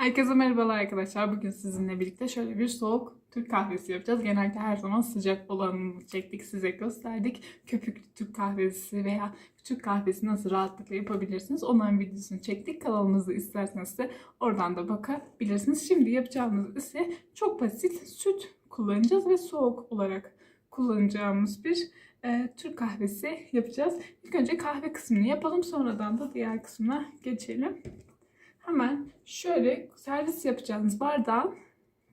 Herkese merhabalar arkadaşlar. Bugün sizinle birlikte şöyle bir soğuk Türk kahvesi yapacağız. Genelde her zaman sıcak olanını çektik, size gösterdik. Köpüklü Türk kahvesi veya Türk kahvesi nasıl rahatlıkla yapabilirsiniz. Onların videosunu çektik. Kanalımızı isterseniz de oradan da bakabilirsiniz. Şimdi yapacağımız ise çok basit süt kullanacağız ve soğuk olarak kullanacağımız bir e, Türk kahvesi yapacağız. İlk önce kahve kısmını yapalım. Sonradan da diğer kısmına geçelim. Hemen şöyle servis yapacağınız bardağın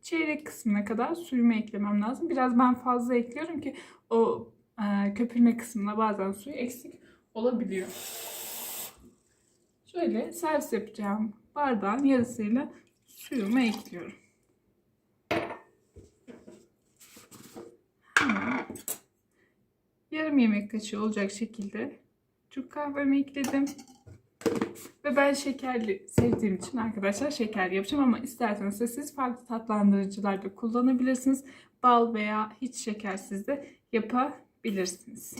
çeyrek kısmına kadar suyumu eklemem lazım. Biraz ben fazla ekliyorum ki o e, köpürme kısmına bazen suyu eksik olabiliyor. Şöyle servis yapacağım bardağın yarısıyla suyumu ekliyorum. Hemen yarım yemek kaşığı olacak şekilde Türk kahvemi ekledim. Ve ben şekerli sevdiğim için arkadaşlar şekerli yapacağım ama isterseniz de siz farklı tatlandırıcılar da kullanabilirsiniz. Bal veya hiç şekersiz de yapabilirsiniz.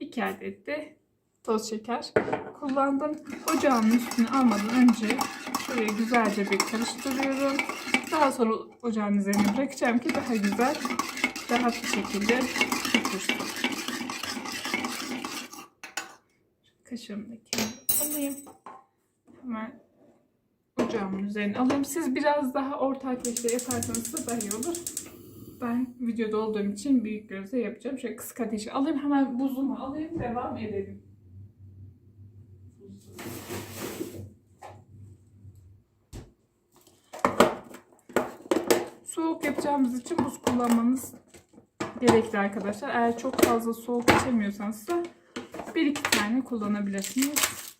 2 adet de toz şeker kullandım. Ocağın üstüne almadan önce şöyle güzelce bir karıştırıyorum. Daha sonra ocağın üzerine bırakacağım ki daha güzel, rahat bir şekilde da kenara alayım. Hemen ocağımın üzerine alayım. Siz biraz daha orta ateşte yaparsanız da daha iyi olur. Ben videoda olduğum için büyük gözle yapacağım. Şöyle kısık ateşi alayım. Hemen buzumu alayım. Devam edelim. Soğuk yapacağımız için buz kullanmanız gerekli arkadaşlar. Eğer çok fazla soğuk içemiyorsanız da bir iki tane kullanabilirsiniz.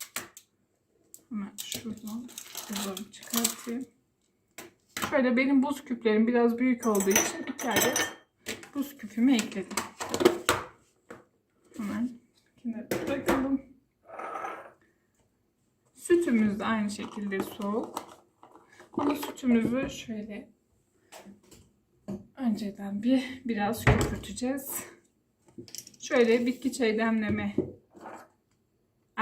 Hemen şuradan buzumu çıkartayım. Şöyle benim buz küplerim biraz büyük olduğu için iki adet buz küpümü ekledim. Hemen kenara bırakalım. Sütümüz de aynı şekilde soğuk. Ama sütümüzü şöyle önceden bir biraz köpürteceğiz. Şöyle bitki çayı demleme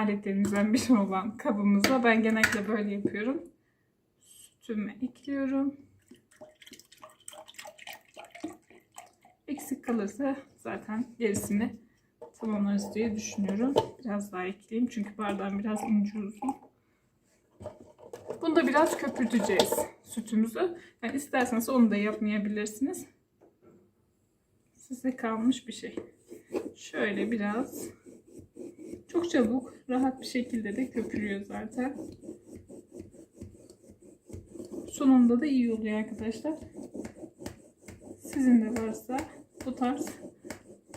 aletlerimizden biri olan kabımıza ben genellikle böyle yapıyorum. Sütümü ekliyorum. Eksik kalırsa zaten gerisini tamamlarız diye düşünüyorum. Biraz daha ekleyeyim çünkü bardağım biraz ince uzun. Bunu da biraz köpürteceğiz sütümüzü. Yani isterseniz onu da yapmayabilirsiniz. Size kalmış bir şey. Şöyle biraz çok çabuk, rahat bir şekilde de köpürüyor zaten. Sonunda da iyi oluyor arkadaşlar. Sizin de varsa bu tarz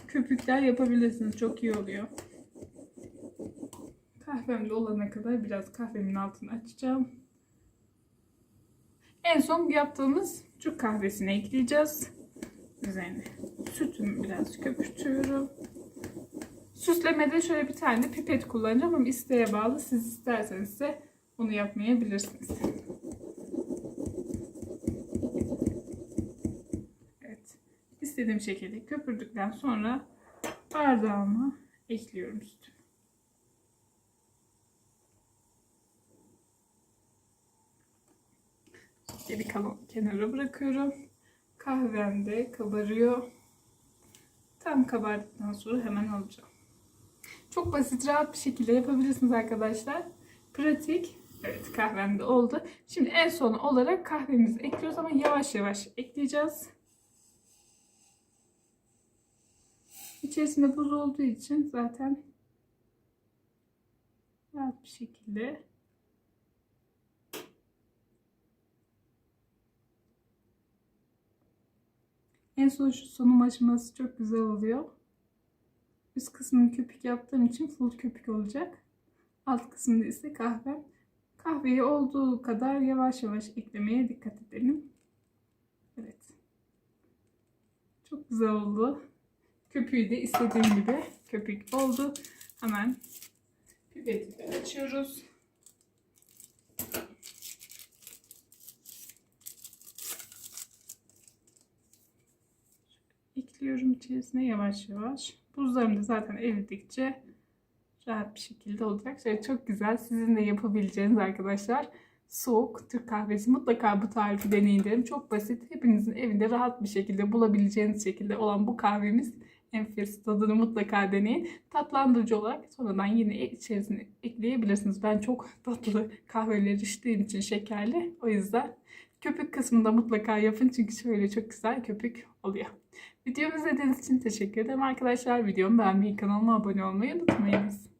köpükler yapabilirsiniz. Çok iyi oluyor. Kahvem de olana kadar biraz kahvemin altını açacağım. En son yaptığımız Türk kahvesini ekleyeceğiz. Üzerine sütümü biraz köpürtüyorum. Süslemede şöyle bir tane pipet kullanacağım ama isteğe bağlı. Siz isterseniz de bunu yapmayabilirsiniz. Evet. İstediğim şekilde köpürdükten sonra bardağıma ekliyorum sütü. Geri kalan kenara bırakıyorum. Kahvem de kabarıyor. Tam kabardıktan sonra hemen alacağım. Çok basit, rahat bir şekilde yapabilirsiniz arkadaşlar. Pratik. Evet kahvem de oldu. Şimdi en son olarak kahvemizi ekliyoruz ama yavaş yavaş ekleyeceğiz. İçerisinde buz olduğu için zaten rahat bir şekilde En son şu sunum aşaması çok güzel oluyor. Üst kısmını köpük yaptığım için full köpük olacak. Alt kısmında ise kahve. Kahveyi olduğu kadar yavaş yavaş eklemeye dikkat edelim. Evet. Çok güzel oldu. Köpüğü de istediğim gibi köpük oldu. Hemen pipeti açıyoruz. Ekliyorum içerisine yavaş yavaş. Buzlarım da zaten eridikçe rahat bir şekilde olacak. Şöyle çok güzel sizin de yapabileceğiniz arkadaşlar soğuk Türk kahvesi. Mutlaka bu tarifi deneyin derim. Çok basit. Hepinizin evinde rahat bir şekilde bulabileceğiniz şekilde olan bu kahvemiz enfes. Tadını mutlaka deneyin. Tatlandırıcı olarak sonradan yine içerisine ekleyebilirsiniz. Ben çok tatlı kahveleri içtiğim için şekerli. O yüzden köpük kısmında mutlaka yapın. Çünkü şöyle çok güzel köpük oluyor. Videomu izlediğiniz için teşekkür ederim arkadaşlar. Videomu beğenmeyi, kanalıma abone olmayı unutmayınız.